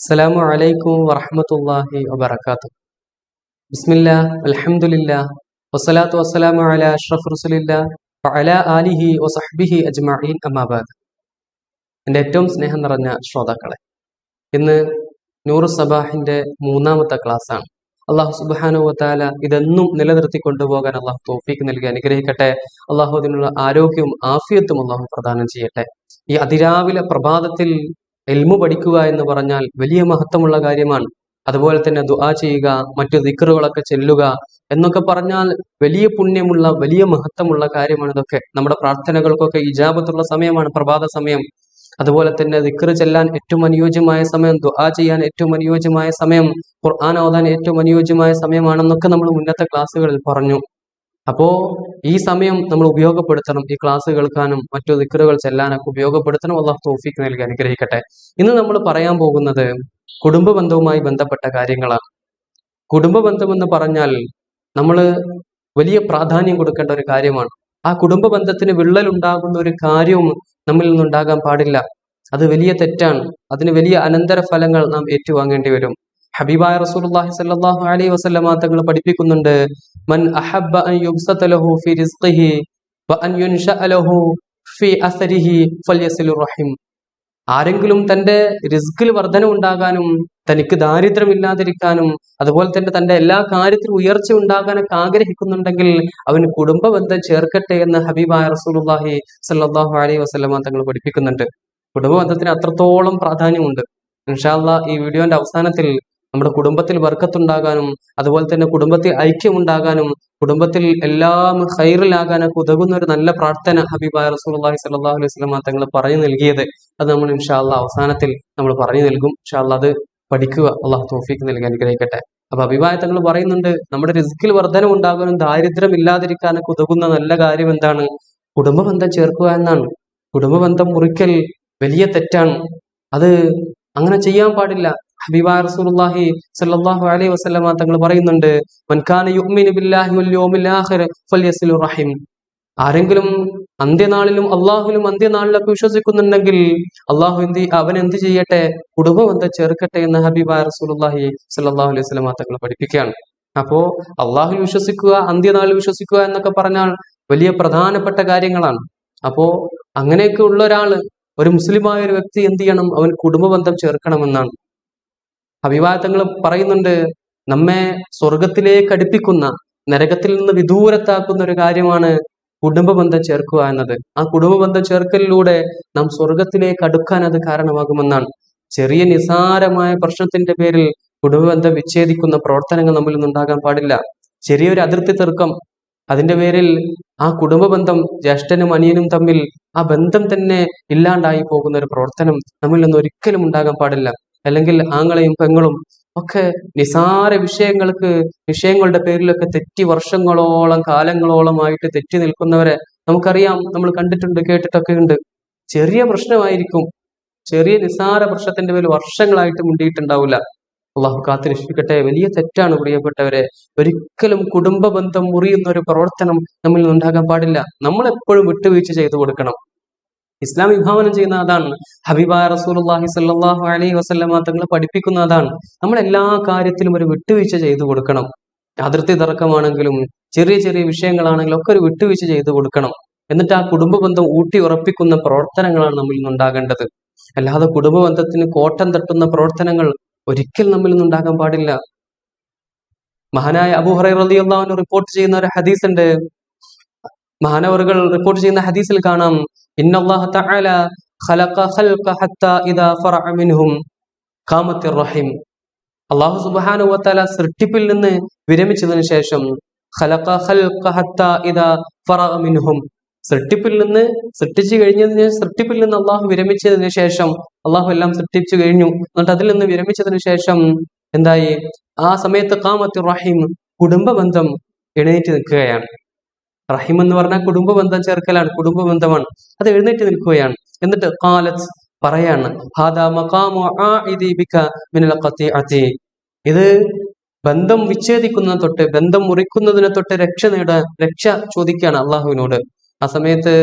അസ്സലാമു അലൈക്കും വറഹ്മത്തുള്ളാഹി വബറകാതുഹു. ബിസ്മില്ല അലഹമുല്ല വസ്സലാത്തു വസ്സലാമു അല അഷ്റഫ് റസുലില്ല അല ആലിഹി വസഹബിഹി അജ്മഈൻ അമാബാദ് എന്റെ ഏറ്റവും സ്നേഹം നിറഞ്ഞ ശ്രോതാക്കളെ ഇന്ന് നൂറ് സബാഹിന്റെ മൂന്നാമത്തെ ക്ലാസ്സാണ്. അള്ളാഹു സുബ്ഹാനഹു വതആല ഇതെന്നും നിലനിർത്തി കൊണ്ടുപോകാൻ അള്ളാഹു തോഫീക്ക് നൽകി അനുഗ്രഹിക്കട്ടെ. അള്ളാഹു അതിനുള്ള ആരോഗ്യവും ആഫിയത്തും അള്ളാഹു പ്രദാനം ചെയ്യട്ടെ. ഈ അതിരാവിലെ പ്രഭാതത്തിൽ എൽമു പഠിക്കുക എന്ന് പറഞ്ഞാൽ വലിയ മഹത്വമുള്ള കാര്യമാണ്. അതുപോലെ തന്നെ ദുആ ചെയ്യുക മറ്റു ദിക്കറുകളൊക്കെ ചെല്ലുക എന്നൊക്കെ പറഞ്ഞാൽ വലിയ പുണ്യമുള്ള വലിയ മഹത്വമുള്ള കാര്യമാണ് ഇതൊക്കെ. നമ്മുടെ പ്രാർത്ഥനകൾക്കൊക്കെ ഇജാബത്തുള്ള സമയമാണ് പ്രഭാത സമയം. അതുപോലെ തന്നെ ദിക്കറ് ചെല്ലാൻ ഏറ്റവും അനുയോജ്യമായ സമയം ദുആ ചെയ്യാൻ ഏറ്റവും അനുയോജ്യമായ സമയം ഖുർആൻ ഓതാൻ ഏറ്റവും അനുയോജ്യമായ സമയമാണെന്നൊക്കെ നമ്മൾ മുന്നത്തെ ക്ലാസ്സുകളിൽ പറഞ്ഞു. അപ്പോ ഈ സമയം നമ്മൾ ഉപയോഗപ്പെടുത്തണം ഈ ക്ലാസ് കേൾക്കാനും മറ്റു ദിക്കറുകൾ ചെല്ലാനൊക്കെ ഉപയോഗപ്പെടുത്തണം. അള്ളാഹു തോഫിക്ക് നൽകി അനുഗ്രഹിക്കട്ടെ. ഇന്ന് നമ്മൾ പറയാൻ പോകുന്നത് കുടുംബ ബന്ധവുമായി ബന്ധപ്പെട്ട കാര്യങ്ങളാണ്. കുടുംബ ബന്ധം എന്ന് പറഞ്ഞാൽ നമ്മൾ വലിയ പ്രാധാന്യം കൊടുക്കേണ്ട ഒരു കാര്യമാണ്. ആ കുടുംബ ബന്ധത്തിന് വിള്ളൽ ഉണ്ടാകുന്ന ഒരു കാര്യവും നമ്മിൽ നിന്നുണ്ടാകാൻ പാടില്ല. അത് വലിയ തെറ്റാണ്. അതിന് വലിയ അനന്തര ഫലങ്ങൾ നാം ഏറ്റുവാങ്ങേണ്ടി വരും. ഹബീബായ റസൂലുള്ളാഹി സ്വല്ലല്ലാഹു അലൈഹി വസല്ലമ തങ്ങൾ പഠിപ്പിക്കുന്നുണ്ട് മൻ അഹബ്ബ അൻ യുബ്സത ലഹു ഫി റിസ്ഖിഹി വ അൻ യുൻഷഅ ലഹു ഫി അസരിഹി ഫൽയസിലു റഹീം. ആരെങ്കിലും തന്റെ റിസ്കിൽ വർധന ഉണ്ടാകാനും തനിക്ക് ദാരിദ്ര്യം ഇല്ലാതിരിക്കാനും അതുപോലെ തന്നെ തന്റെ എല്ലാ കാര്യത്തിലും ഉയർച്ച ഉണ്ടാകാനൊക്കെ ആഗ്രഹിക്കുന്നുണ്ടെങ്കിൽ അവന് കുടുംബ ബന്ധം ചേർക്കട്ടെ എന്ന് ഹബീബായ റസൂലുള്ളാഹി സ്വല്ലല്ലാഹു അലൈഹി വസല്ലമ തങ്ങൾ പഠിപ്പിക്കുന്നുണ്ട്. കുടുംബ ബന്ധത്തിന് അത്രത്തോളം പ്രാധാന്യമുണ്ട്. ഇൻഷാല്ല ഈ വീഡിയോന്റെ അവസാനത്തിൽ നമ്മുടെ കുടുംബത്തിൽ വർക്കത്തുണ്ടാകാനും അതുപോലെ തന്നെ കുടുംബത്തിൽ ഐക്യമുണ്ടാകാനും കുടുംബത്തിൽ എല്ലാം ഹൈറിലാകാനൊക്കെ ഉതകുന്ന ഒരു നല്ല പ്രാർത്ഥന ഹബീബായ റസൂലി സ്വല്ലല്ലാഹു അലൈഹി സ്വലമ തങ്ങൾ പറഞ്ഞു നൽകിയത്. അത് നമ്മൾ ഇൻഷാല്ല അവസാനത്തിൽ നമ്മൾ പറഞ്ഞു നൽകും. ഇൻഷാല്ല അത് പഠിക്കുക. അള്ളാഹു തോഫീക്ക് നൽകി അനുഗ്രഹിക്കട്ടെ. അപ്പൊ അഭിപ്രായ തങ്ങൾ പറയുന്നുണ്ട് നമ്മുടെ റിസ്ക്കിൽ വർധന ഉണ്ടാകാനും ദാരിദ്ര്യം ഇല്ലാതിരിക്കാനൊക്കെ ഉതകുന്ന നല്ല കാര്യം എന്താണ്? കുടുംബബന്ധം ചേർക്കുക എന്നാണ്. കുടുംബബന്ധം മുറിക്കൽ വലിയ തെറ്റാണ്. അത് അങ്ങനെ ചെയ്യാൻ പാടില്ല. ഹബീബായ റസൂലുള്ളാഹി അലൈഹി തങ്ങൾ പറയുന്നുണ്ട് ബില്ലാഹി വൽ യൗമിൽ റഹിം. ആരെങ്കിലും അന്ത്യനാളിലും അള്ളാഹുലും അന്ത്യനാളിലൊക്കെ വിശ്വസിക്കുന്നുണ്ടെങ്കിൽ അള്ളാഹു എന്ത് അവൻ എന്ത് ചെയ്യട്ടെ കുടുംബബന്ധം ചേർക്കട്ടെ എന്ന് ഹബീബ റസൂലുള്ളാഹി സ്വല്ലല്ലാഹു അലൈഹി വസല്ലമ തങ്ങൾ പഠിപ്പിക്കുകയാണ്. അപ്പോ അള്ളാഹുൽ വിശ്വസിക്കുക അന്ത്യനാളിൽ വിശ്വസിക്കുക എന്നൊക്കെ പറഞ്ഞാൽ വലിയ പ്രധാനപ്പെട്ട കാര്യങ്ങളാണ്. അപ്പോ അങ്ങനെയൊക്കെ ഉള്ള ഒരാൾ ഒരു മുസ്ലിമായ ഒരു വ്യക്തി എന്ത് ചെയ്യണം? അവൻ കുടുംബബന്ധം ചേർക്കണമെന്നാണ്. അഭിവാദങ്ങൾ പറയുന്നുണ്ട് നമ്മെ സ്വർഗത്തിലേക്ക് അടുപ്പിക്കുന്ന നരകത്തിൽ നിന്ന് വിദൂരത്താക്കുന്ന ഒരു കാര്യമാണ് കുടുംബ ബന്ധം ചേർക്കുക എന്നത്. ആ കുടുംബ ബന്ധം ചേർക്കലിലൂടെ നാം സ്വർഗത്തിലേക്ക് അടുക്കാൻ അത് കാരണമാകുമെന്നാണ്. ചെറിയ നിസാരമായ പ്രശ്നത്തിന്റെ പേരിൽ കുടുംബബന്ധം വിച്ഛേദിക്കുന്ന പ്രവർത്തനങ്ങൾ നമ്മിൽ നിന്നുണ്ടാകാൻ പാടില്ല. ചെറിയൊരു അതിർത്തി തർക്കം അതിന്റെ പേരിൽ ആ കുടുംബ ബന്ധം ജ്യേഷ്ഠനും അനിയനും തമ്മിൽ ആ ബന്ധം തന്നെ ഇല്ലാണ്ടായി പോകുന്ന ഒരു പ്രവർത്തനം നമ്മിൽ നിന്ന് ഒരിക്കലും ഉണ്ടാകാൻ പാടില്ല. അല്ലെങ്കിൽ ആങ്ങളെയും പെങ്ങളും ഒക്കെ നിസാര വിഷയങ്ങൾക്ക് വിഷയങ്ങളുടെ പേരിലൊക്കെ തെറ്റി വർഷങ്ങളോളം കാലങ്ങളോളമായിട്ട് തെറ്റി നിൽക്കുന്നവരെ നമുക്കറിയാം നമ്മൾ കണ്ടിട്ടുണ്ട് കേട്ടിട്ടൊക്കെ ഉണ്ട്. ചെറിയ പ്രശ്നമായിരിക്കും. ചെറിയ നിസാര പ്രശ്നത്തിന്റെ പേരിൽ വർഷങ്ങളായിട്ട് മുണ്ടിയിട്ടുണ്ടാവില്ല. അള്ളാഹു കാത്തു രക്ഷിക്കട്ടെ വലിയ തെറ്റാണ് പ്രിയപ്പെട്ടവരെ. ഒരിക്കലും കുടുംബ ബന്ധം മുറിയുന്ന ഒരു പ്രവർത്തനം നമ്മിൽ നിന്നുണ്ടാകാൻ പാടില്ല. നമ്മൾ എപ്പോഴും വിട്ടുവീഴ്ച ചെയ്തു കൊടുക്കണം. ഇസ്ലാം വിഭാവനം ചെയ്യുന്ന അതാണ്. ഹബീബ റസൂലുള്ളാഹി സല്ലാഹു അലൈഹി വസല്ലമ തങ്ങൾ പഠിപ്പിക്കുന്ന അതാണ്. നമ്മൾ എല്ലാ കാര്യത്തിലും ഒരു വിട്ടുവീഴ്ച ചെയ്തു കൊടുക്കണം. അതിർത്തി തർക്കമാണെങ്കിലും ചെറിയ ചെറിയ വിഷയങ്ങളാണെങ്കിലും ഒക്കെ ഒരു വിട്ടുവീഴ്ച ചെയ്തു കൊടുക്കണം. എന്നിട്ട് ആ കുടുംബ ബന്ധം ഊട്ടി ഉറപ്പിക്കുന്ന പ്രവർത്തനങ്ങളാണ് നമ്മിൽ നിന്നുണ്ടാകേണ്ടത് അല്ലാതെ കുടുംബ ബന്ധത്തിന് കോട്ടം തട്ടുന്ന പ്രവർത്തനങ്ങൾ ഒരിക്കൽ നമ്മിൽ നിന്നുണ്ടാകാൻ പാടില്ല. മഹാനായ അബു റളിയല്ലാഹു അൻഹു റിപ്പോർട്ട് ചെയ്യുന്ന ഒരു ഹദീസ് ഉണ്ട് മഹാനവറുകൾ റിപ്പോർട്ട് ചെയ്യുന്ന ഹദീസിൽ കാണാം അള്ളാഹു വതആല സൃഷ്ടിപ്പിൽ നിന്ന് വിരമിച്ചതിന് ശേഷം സൃഷ്ടിപ്പിൽ നിന്ന് സൃഷ്ടിച്ചു കഴിഞ്ഞതിന് സൃഷ്ടിപ്പിൽ നിന്ന് അള്ളാഹു വിരമിച്ചതിന് ശേഷം അള്ളാഹു എല്ലാം സൃഷ്ടിച്ചു കഴിഞ്ഞു. എന്നിട്ട് അതിൽ നിന്ന് വിരമിച്ചതിന് ശേഷം എന്തായി? ആ സമയത്ത് കാമത്തി റഹീം കുടുംബ ബന്ധം എഴുന്നേറ്റ് നിൽക്കുകയാണ്. റഹീം എന്ന് പറഞ്ഞാൽ കുടുംബ ബന്ധം ചേർക്കലാണ് കുടുംബ ബന്ധമാണ് അത് എഴുന്നേറ്റ് നിൽക്കുകയാണ്. എന്നിട്ട് കാലത്ത് പറയാണ് ഇത് ബന്ധം വിച്ഛേദിക്കുന്ന തൊട്ട് ബന്ധം മുറിക്കുന്നതിനെ തൊട്ട് രക്ഷ നേടാൻ രക്ഷ ചോദിക്കുകയാണ് അള്ളാഹുവിനോട്. ആ സമയത്ത്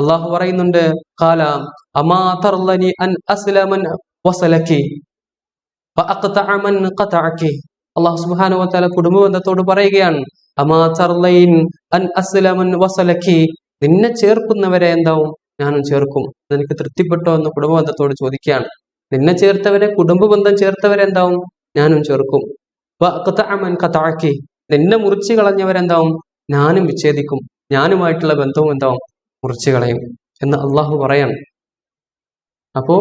അള്ളാഹു പറയുന്നുണ്ട് അൻ അസ്ലമൻ. അള്ളാഹു സുബ്ഹാനഹു വതആല കുടുംബ ബന്ധത്തോട് പറയുകയാണ് നിന്നെ ചേർക്കുന്നവരെ എന്താവും? ഞാനും ചേർക്കും. നിനക്ക് തൃപ്തിപ്പെട്ടോ എന്ന് കുടുംബ ബന്ധത്തോട് ചോദിക്കുകയാണ്. നിന്നെ ചേർത്തവരെ കുടുംബ ബന്ധം ചേർത്തവരെ എന്താവും? ഞാനും ചേർക്കും. നിന്നെ മുറിച്ചു കളഞ്ഞവരെന്താവും? ഞാനും വിച്ഛേദിക്കും. ഞാനുമായിട്ടുള്ള ബന്ധവും എന്താവും? മുറിച്ചു കളയും എന്ന് അള്ളാഹു പറയാണ്. അപ്പോ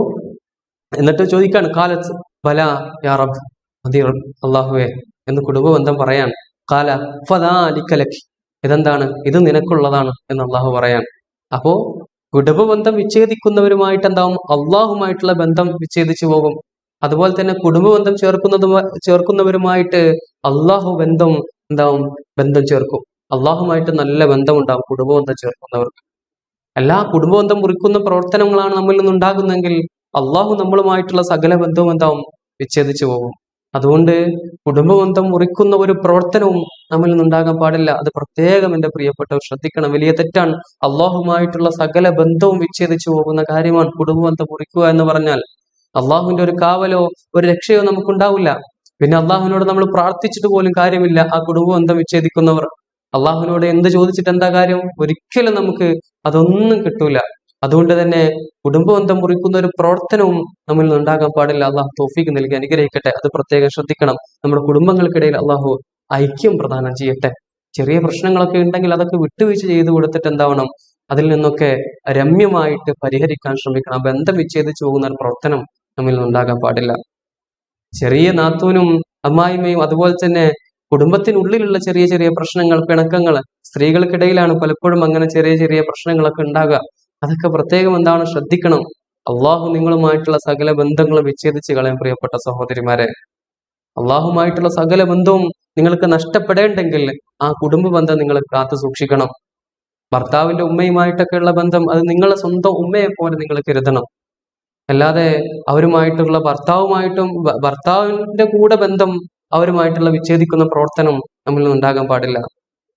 എന്നിട്ട് ചോദിക്കാണ് കാലത്ത് ബല യാ റബ്ബ്. മതി റബ്ബ് അള്ളാഹുവേ എന്ന് കുടുംബ ബന്ധം പറയാൻ കാല ഫദാലിക്കലക്കി ഇതെന്താണ്? ഇത് നിനക്കുള്ളതാണ് എന്ന് അള്ളാഹു പറയാൻ. അപ്പോ കുടുംബ ബന്ധം വിച്ഛേദിക്കുന്നവരുമായിട്ട് എന്താവും? അള്ളാഹുമായിട്ടുള്ള ബന്ധം വിച്ഛേദിച്ചു പോകും. അതുപോലെ തന്നെ കുടുംബ ബന്ധം ചേർക്കുന്നത് ചേർക്കുന്നവരുമായിട്ട് അള്ളാഹു ബന്ധം എന്താവും? ബന്ധം ചേർക്കും. അള്ളാഹുമായിട്ട് നല്ല ബന്ധമുണ്ടാവും കുടുംബ ബന്ധം ചേർക്കുന്നവർക്ക്. എല്ലാ കുടുംബ ബന്ധം മുറിക്കുന്ന പ്രവർത്തനങ്ങളാണ് നമ്മളിൽ നിന്നുണ്ടാകുന്നെങ്കിൽ അള്ളാഹു നമ്മളുമായിട്ടുള്ള സകല ബന്ധവും എന്താവും? വിച്ഛേദിച്ചു പോകും. അതുകൊണ്ട് കുടുംബബന്ധം മുറിക്കുന്ന ഒരു പ്രവർത്തനവും നമ്മിൽ നിന്നുണ്ടാകാൻ പാടില്ല. അത് പ്രത്യേകം എന്റെ പ്രിയപ്പെട്ടവർ ശ്രദ്ധിക്കണം. വലിയ തെറ്റാണ്. അള്ളാഹുമായിട്ടുള്ള സകല ബന്ധവും വിച്ഛേദിച്ചു പോകുന്ന കാര്യമാണ് കുടുംബബന്ധം മുറിക്കുക എന്ന് പറഞ്ഞാൽ. അള്ളാഹുവിന്റെ ഒരു കാവലോ ഒരു രക്ഷയോ നമുക്കുണ്ടാവില്ല. പിന്നെ അള്ളാഹുവിനോട് നമ്മൾ പ്രാർത്ഥിച്ചിട്ട് പോലും കാര്യമില്ല. ആ കുടുംബബന്ധം വിച്ഛേദിക്കുന്നവർ. അള്ളാഹുവിനോട് എന്ത് ചോദിച്ചിട്ട് എന്താ കാര്യം? ഒരിക്കലും നമുക്ക് അതൊന്നും കിട്ടൂല. അതുകൊണ്ട് തന്നെ കുടുംബബന്ധം മുറിക്കുന്ന ഒരു പ്രവർത്തനവും നമ്മിൽ നിന്ന് ഉണ്ടാകാൻ പാടില്ല. അള്ളാഹു തോഫീക്ക് നൽകി അനുഗ്രഹിക്കട്ടെ. അത് പ്രത്യേകം ശ്രദ്ധിക്കണം. നമ്മുടെ കുടുംബങ്ങൾക്കിടയിൽ അള്ളാഹു ഐക്യം പ്രദാനം ചെയ്യട്ടെ. ചെറിയ പ്രശ്നങ്ങളൊക്കെ ഉണ്ടെങ്കിൽ അതൊക്കെ വിട്ടുവീഴ്ച ചെയ്തു കൊടുത്തിട്ട് എന്താവണം? അതിൽ നിന്നൊക്കെ രമ്യമായിട്ട് പരിഹരിക്കാൻ ശ്രമിക്കണം. ബന്ധം വിച്ഛേദിച്ചു പോകുന്ന ഒരു പ്രവർത്തനം നമ്മിൽ നിന്നുണ്ടാകാൻ പാടില്ല. ചെറിയ നാത്തൂനും അമ്മായിമ്മയും അതുപോലെ തന്നെ കുടുംബത്തിനുള്ളിലുള്ള ചെറിയ ചെറിയ പ്രശ്നങ്ങൾ പിണക്കങ്ങൾ സ്ത്രീകൾക്കിടയിലാണ് പലപ്പോഴും അങ്ങനെ ചെറിയ ചെറിയ പ്രശ്നങ്ങളൊക്കെ ഉണ്ടാകുക. അതൊക്കെ പ്രത്യേകം എന്താണ് ശ്രദ്ധിക്കണം. അള്ളാഹു നിങ്ങളുമായിട്ടുള്ള സകല ബന്ധങ്ങളും വിച്ഛേദിച്ച് കളയാൻ പ്രിയപ്പെട്ട സഹോദരിമാരെ അള്ളാഹുമായിട്ടുള്ള സകല ബന്ധവും നിങ്ങൾക്ക് നഷ്ടപ്പെടേണ്ടെങ്കിൽ ആ കുടുംബ ബന്ധം നിങ്ങൾ കാത്തു സൂക്ഷിക്കണം. ഭർത്താവിന്റെ ഉമ്മയുമായിട്ടൊക്കെയുള്ള ബന്ധം അത് നിങ്ങളെ സ്വന്തം ഉമ്മയെ പോലെ നിങ്ങൾ കരുതണം. അല്ലാതെ അവരുമായിട്ടുള്ള ഭർത്താവുമായിട്ടും ഭർത്താവിന്റെ കൂടെ ബന്ധം അവരുമായിട്ടുള്ള വിച്ഛേദിക്കുന്ന പ്രവർത്തനം നമ്മളിൽ ഉണ്ടാകാൻ പാടില്ല.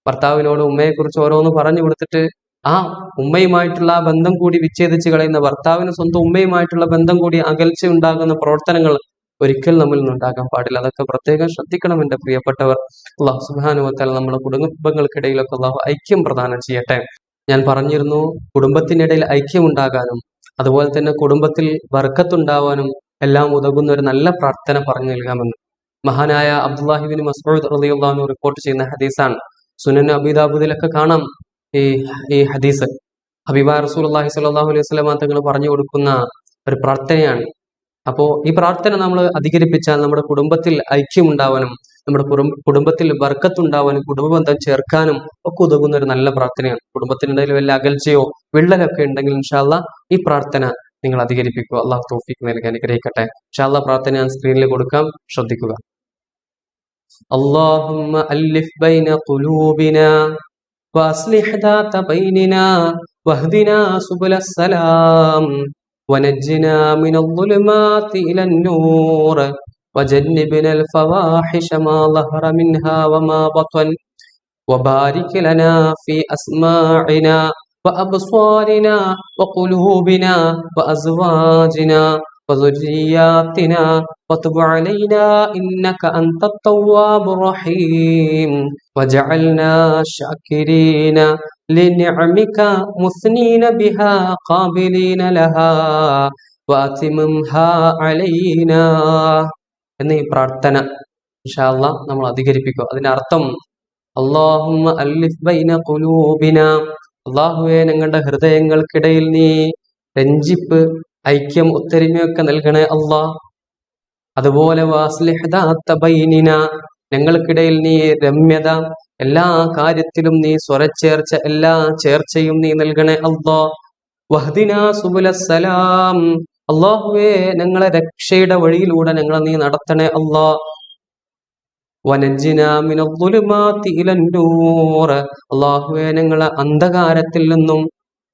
ഭർത്താവിനോട് ഉമ്മയെക്കുറിച്ച് ഓരോന്ന് പറഞ്ഞു കൊടുത്തിട്ട് ആ ഉമ്മയുമായിട്ടുള്ള ആ ബന്ധം കൂടി വിച്ഛേദിച്ച് കളയുന്ന ഭർത്താവിന് സ്വന്തം ഉമ്മയുമായിട്ടുള്ള ബന്ധം കൂടി അകൽച്ച ഉണ്ടാകുന്ന പ്രവർത്തനങ്ങൾ ഒരിക്കൽ നമ്മിൽ നിന്നുണ്ടാകാൻ പാടില്ല. അതൊക്കെ പ്രത്യേകം ശ്രദ്ധിക്കണം എന്റെ പ്രിയപ്പെട്ടവർ. അള്ളാഹു സുബാനുവത്താൽ നമ്മുടെ കുടുംബങ്ങൾക്കിടയിലൊക്കെ അള്ളാഹു ഐക്യം പ്രദാനം ചെയ്യട്ടെ. ഞാൻ പറഞ്ഞിരുന്നു കുടുംബത്തിനിടയിൽ ഐക്യം ഉണ്ടാകാനും അതുപോലെ തന്നെ കുടുംബത്തിൽ വർക്കത്തുണ്ടാവാനും എല്ലാം ഉതകുന്ന ഒരു നല്ല പ്രാർത്ഥന പറഞ്ഞു നൽകാമെന്ന്. മഹാനായ അബ്ദുല്ലാഹിബിൻ മസ്ഊദ് റളിയല്ലാഹു റിപ്പോർട്ട് ചെയ്യുന്ന ഹദീസാണ്. സുനൻ അബിദാബുദിലൊക്കെ കാണാം. ഈ ഈ ഹദീസ് ഹബീബ റസൂലുള്ളാഹി സ്വല്ലല്ലാഹു അലൈഹി വസല്ലമ തങ്ങൾ പറഞ്ഞു കൊടുക്കുന്ന ഒരു പ്രാർത്ഥനയാണ് അപ്പോ ഈ പ്രാർത്ഥന നമ്മൾ അധികരിപ്പിച്ചാൽ നമ്മുടെ കുടുംബത്തിൽ ഐക്യം ഉണ്ടാവാനും നമ്മുടെ കുടുംബ കുടുംബത്തിൽ ബർക്കത്തുണ്ടാവാനും കുടുംബ ബന്ധം ചേർക്കാനും ഒക്കെ ഉതകുന്ന ഒരു നല്ല പ്രാർത്ഥനയാണ് കുടുംബത്തിനിടയിൽ വല്ല അകൽച്ചയോ വിള്ളലൊക്കെ ഉണ്ടെങ്കിൽ ഇൻഷാല്ല ഈ പ്രാർത്ഥന നിങ്ങൾ അധികരിപ്പിക്കുക അള്ളാഹു തോഫിക്ക് നൽകി അനുഗ്രഹിക്കട്ടെ ഇൻഷാല്ല പ്രാർത്ഥന ഞാൻ സ്ക്രീനിൽ കൊടുക്കാം ശ്രദ്ധിക്കുക اللهم ألف بين قلوبنا وأصلح ذات بيننا واهدنا سبل السلام ونجنا من الظلمات إلى النور وجنبنا الفواحش ما ظهر منها وما بطن وبارك لنا في أسماعنا وأبصارنا وقلوبنا وأزواجنا وذرياتنا وتب علينا إنك أنت التواب الرحيم وجعلنا شاكرين لنعمك مثنين بها قابلين لها وأتممها علينا എന്ന ഈ പ്രാർത്ഥന ഇൻഷാല്ല നമ്മൾ അധികരിപ്പിക്കുക അതിന്റെ അർത്ഥം അള്ളാഹുമ്മ അല്ലിഫ് ബൈന ഖുലൂബിന അള്ളാഹുവെ ഞങ്ങളുടെ ഹൃദയങ്ങൾക്കിടയിൽ നീ രഞ്ജിപ്പ് ഐക്യം ഒത്തൊരുമയൊക്കെ നൽകണേ അള്ളാ. അതുപോലെ ഞങ്ങൾക്കിടയിൽ നീ രമ്യത എല്ലാ കാര്യത്തിലും നീ സ്വരച്ചേർച്ച എല്ലാ ചേർച്ചയും നീ നൽകണേ അള്ളാ. അള്ളാഹുവെ ഞങ്ങളെ രക്ഷയുടെ വഴിയിലൂടെ ഞങ്ങളെ നീ നടത്തണേ അള്ളാ. ഇലന്നൂർ അള്ളാഹുവേ ഞങ്ങളെ അന്ധകാരത്തിൽ നിന്നും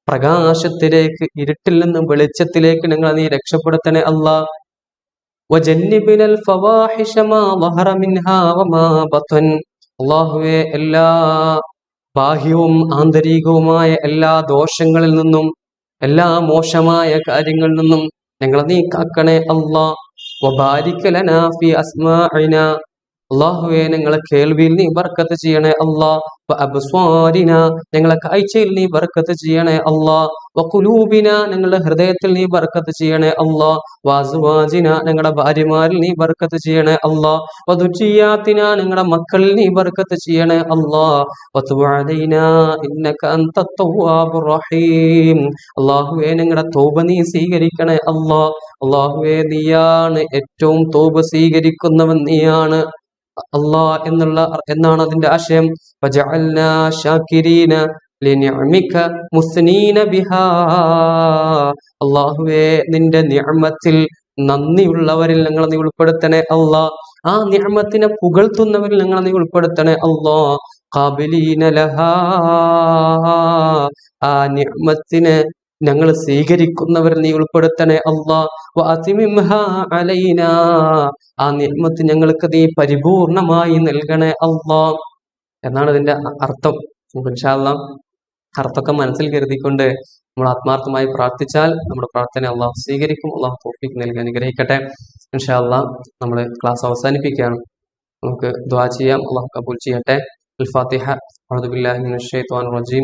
പ്രകാശത്തിലേക്ക് ഇരുട്ടിൽ നിന്നും വെളിച്ചത്തിലേക്ക് ഞങ്ങൾ നീ രക്ഷപ്പെടുത്തണേ അല്ല. അള്ളാഹുവേ എല്ലാ ബാഹ്യവും ആന്തരികവുമായ എല്ലാ ദോഷങ്ങളിൽ നിന്നും എല്ലാ മോശമായ കാര്യങ്ങളിൽ നിന്നും ഞങ്ങളെ നീ കാക്കണേ അല്ലാ. അള്ളാഹുവെ ഞങ്ങളെ കേൾവിയിൽ നീ ബർക്കത്ത് ചെയ്യണേ അല്ലാ. അബ്സ്വാരിന ഞങ്ങളെ കാഴ്ചയിൽ നീ ബർക്കത്ത് ചെയ്യണേ അല്ലാ. വക്കുലൂബിന ഞങ്ങളുടെ ഹൃദയത്തിൽ നീ ബർക്കത്ത് ചെയ്യണേ അല്ലാ. വാസുവാജിന ഞങ്ങളുടെ ഭാര്യമാരിൽ നീ ബർക്കത്ത് ചെയ്യണേ അല്ലാ. വധുചിയാത്തിന ഞങ്ങളുടെ മക്കളിൽ നീ ബർക്കത്ത് ചെയ്യണേ അല്ലാ. വതുഅലൈന ഇന്നക അല്ലാഹുവേ ഞങ്ങളുടെ തൗബ നീ സ്വീകരിക്കണേ അല്ലാ. അല്ലാഹുവേ നീയാണ് ഏറ്റവും തൗബ സ്വീകരിക്കുന്നവൻ നീയാണ്. അല്ലാ എന്നുള്ള എന്നാണ് അതിന്റെ ആശയം. അള്ളാഹുവേ നിന്റെ നിയമത്തിൽ നന്ദിയുള്ളവരിൽ ഞങ്ങളെ നീ ഉൾപ്പെടുത്തണേ അള്ളാ ആ നിയമത്തിനെ പുകഴ്ത്തുന്നവരിൽ ഞങ്ങളെ നീ ഉൾപ്പെടുത്തണേ അള്ളാ കാബിലീനലഹ ആ നിഅമത്തിനെ ഞങ്ങൾ സ്വീകരിക്കുന്നവരിൽ നീ ഉൾപ്പെടുത്തണേ അല്ലാ വഅതിമിംഹാ അലൈനാ ആ നിഅമത്ത് ഞങ്ങൾക്ക് നീ പരിപൂർണമായി നൽകണേ അല്ലാ എന്നാണ് ഇതിന്റെ അ- അർത്ഥം നമുക്ക് ഇൻഷാ അല്ലാ അർത്ഥമൊക്കെ മനസ്സിൽ കരുതിക്കൊണ്ട് നമ്മൾ ആത്മാർത്ഥമായി പ്രാർത്ഥിച്ചാൽ നമ്മുടെ പ്രാർത്ഥന അള്ളാഹു സ്വീകരിക്കും അള്ളാഹു തോഫിക്ക് നൽകി അനുഗ്രഹിക്കട്ടെ ഇൻഷാ അല്ലാ നമ്മൾ ക്ലാസ് അവസാനിപ്പിക്കുകയാണ് നമുക്ക് ദുആ ചെയ്യാം അള്ളാഹു കബൂൽ ചെയ്യട്ടെ الفاتحة أعوذ بالله من الشيطان الرجيم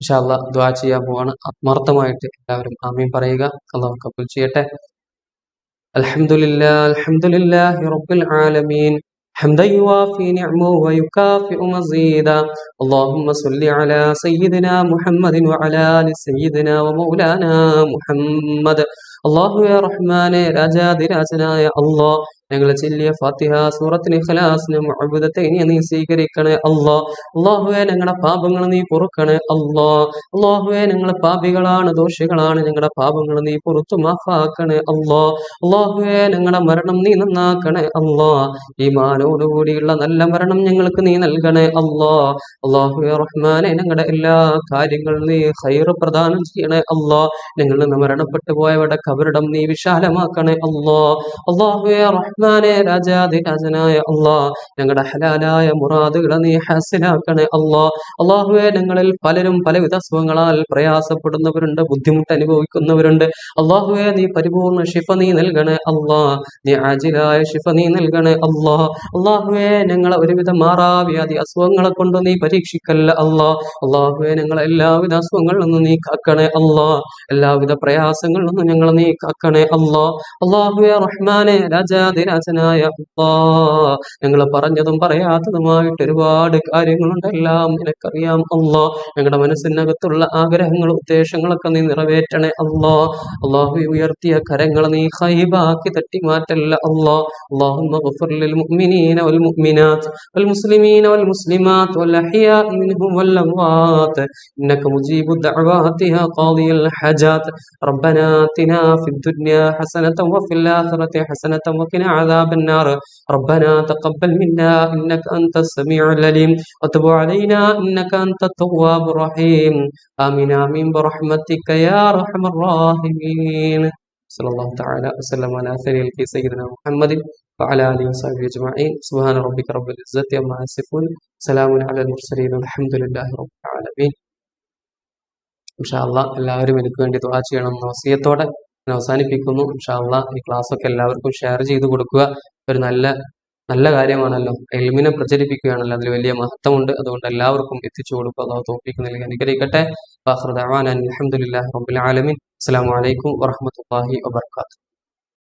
ഇൻഷാല്ല ദ്വാ ചെയ്യാൻ പോവാണ് ആത്മാർത്ഥമായിട്ട് എല്ലാവരും ആമീൻ പറയുക അള്ളാഹു കബൂൽ ചെയ്യട്ടെ അൽഹംദുലില്ലാ അൽഹംദുലില്ലാഹി റബ്ബിൽ ആലമീൻ حمدا يوافي نعمه ويكافئ مزيدا اللهم صل على سيدنا محمد وعلى ال سيدنا ومولانا محمد അള്ളാഹു റഹ്മാനെ രാജാതിരാജനായ അള്ളാ ഞങ്ങളെ ചൊല്ലിയ ഫാത്തിഹ സൂറത്തിന് ഖലാസിനും അത്ഭുതത്തെ ഇനി നീ സ്വീകരിക്കണേ അള്ളാ. അള്ളാഹുവെ ഞങ്ങളുടെ പാപങ്ങൾ നീ പൊറുക്കണേ അള്ളാ. അള്ളാഹുവെ ഞങ്ങൾ പാപികളാണ് ദോഷികളാണ് ഞങ്ങളുടെ പാപങ്ങൾ നീ പുറത്തു മാഫാക്കണേ അള്ളാ. അള്ളാഹുവെ ഞങ്ങളുടെ മരണം നീ നന്നാക്കണേ അള്ളാ. ഈ മാനോടുകൂടിയുള്ള നല്ല മരണം ഞങ്ങൾക്ക് നീ നൽകണേ അള്ളാ. അള്ളാഹുവെ റഹ്മാനെ ഞങ്ങളുടെ എല്ലാ കാര്യങ്ങളും നീ ഹൈറ് പ്രദാനം ചെയ്യണേ അള്ളാ. ഞങ്ങൾ മരണപ്പെട്ടു പോയവരുടെ കബറിടം നീ വിശാലമാക്കണേ അള്ളാ അള്ളാഹുവെ റഹ്മാനെ രാജാധിരാജനായ അള്ളാ ഞങ്ങളുടെ ഹലാലായ മുറാദുകളെ നീ ഹാസിലാക്കണേ അള്ളാ അള്ളാഹുവെ ഞങ്ങളിൽ പലരും പലവിധ അസുഖങ്ങളാൽ പ്രയാസപ്പെടുന്നവരുണ്ട് ബുദ്ധിമുട്ട് അനുഭവിക്കുന്നവരുണ്ട്. അള്ളാഹുവെ നീ പരിപൂർണ ശിഫ നീ നൽകണേ അള്ളാ നീ ആജിലായ ഷിഫ നീ നൽകണേ അള്ളാ അള്ളാഹുവെ ഞങ്ങളെ ഒരുവിധ മാറാവ്യാധി അസുഖങ്ങളെ കൊണ്ട് നീ പരീക്ഷിക്കല്ല അള്ളാ അള്ളാഹുവെ ഞങ്ങളെ എല്ലാവിധ അസുഖങ്ങളിൽ നിന്ന് നീ കാക്കണേ അള്ളാ എല്ലാവിധ പ്രയാസങ്ങളിൽ നിന്ന് നീ കാക്കണേ അള്ളാ അള്ളാഹുവെ റഹ്മാനെ രാജാതിരാജനായ അള്ളാ ഞങ്ങൾ പറഞ്ഞതും പറയാത്തതുമായിട്ട് ഒരുപാട് കാര്യങ്ങളുണ്ട് എല്ലാം നിനക്കറിയാം അള്ളാ ഞങ്ങളുടെ മനസ്സിനകത്തുള്ള ആഗ്രഹങ്ങളും ഉദ്ദേശങ്ങളൊക്കെ നീ നിറവേറ്റണേ അള്ളാ അള്ളാഹു ഉയർത്തിയ കരങ്ങൾ നീ ഹൈബാക്കി തട്ടി മാറ്റല്ല അള്ളാ اللهم اغفر للمؤمنين والمؤمنات والمسلمين والمسلمات والأحياء منهم والأموات إنك مجيب الدعوات يا قاضي الحاجات ربنا آتنا في الدنيا حسنة وفي الآخرة حسنة وقنا عذاب النار ربنا تقبل منا إنك أنت السميع العليم وتب علينا إنك أنت التواب الرحيم آمين آمين برحمتك يا أرحم الراحمين صلى الله تعالى وسلم على خير سيدنا محمد وعلى آله وصحبه أجمعين سبحان ربك رب العزة عما يصفون سلام على المرسلين والحمد لله رب العالمين ഇൻഷാല്ല എല്ലാവരും എനിക്ക് വേണ്ടി ദുആ ചെയ്യണം എന്ന വസിയത്തോടെ ഞാൻ അവസാനിപ്പിക്കുന്നു. ഇൻഷാല്ല ഈ ക്ലാസ് ഒക്കെ എല്ലാവർക്കും ഷെയർ ചെയ്ത് കൊടുക്കുക. ഒരു നല്ല നല്ല കാര്യമാണല്ലോ. എൽമിനെ പ്രചരിപ്പിക്കുകയാണല്ലോ. അതിൽ വലിയ മഹത്വമുണ്ട്. അതുകൊണ്ട് എല്ലാവർക്കും എത്തിച്ചു കൊടുക്കുക. അതോ തോപ്പിക്ക് നൽകി അനുഗ്രഹിക്കട്ടെ. അലഹമുല്ലാ റബുലാലമിൻ അസ്സാം അലൈക്കും വറഹ്മത്തുള്ളാഹി വബർക്കാത്തു